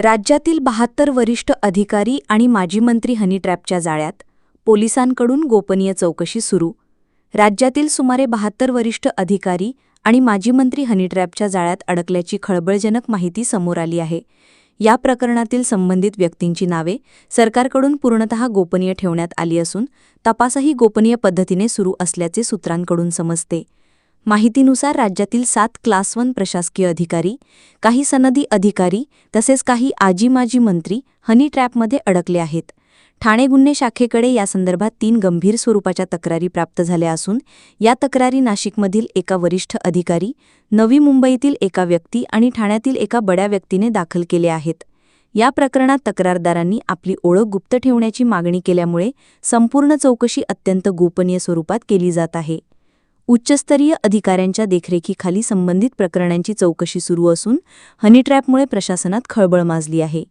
राज्यातील बहात्तर वरिष्ठ अधिकारी आणि माजी मंत्री हनीट्रॅपच्या जाळ्यात पोलिसांकडून गोपनीय चौकशी सुरू. राज्यातील सुमारे बहात्तर वरिष्ठ अधिकारी आणि माजी मंत्री हनीट्रॅपच्या जाळ्यात अडकल्याची खळबळजनक माहिती समोर आली आहे. या प्रकरणातील संबंधित व्यक्तींची नावे सरकारकडून पूर्णतः गोपनीय ठेवण्यात आली असून तपासही गोपनीय पद्धतीने सुरू असल्याचे सूत्रांकडून समजते. माहितीनुसार राज्यातील सात क्लास वन प्रशासकीय अधिकारी काही सनदी अधिकारी तसेच काही आजी माजी मंत्री हनी ट्रॅपमध्ये अडकले आहेत. ठाणे गुन्हे शाखेकडे यासंदर्भात तीन गंभीर स्वरूपाच्या तक्रारी प्राप्त झाल्या असून या तक्रारी नाशिकमधील एका वरिष्ठ अधिकारी नवी मुंबईतील एका व्यक्ती आणि ठाण्यातील एका बड्या व्यक्तीने दाखल केले आहेत. या प्रकरणात तक्रारदारांनी आपली ओळख गुप्त ठेवण्याची मागणी केल्यामुळे संपूर्ण चौकशी अत्यंत गोपनीय स्वरूपात केली जात आहे. उच्चस्तरीय अधिकाऱ्यांच्या देखरेखीखाली संबंधित प्रकरणांची चौकशी सुरू असून हनी ट्रॅपमुळे प्रशासनात खळबळ माजली आहे.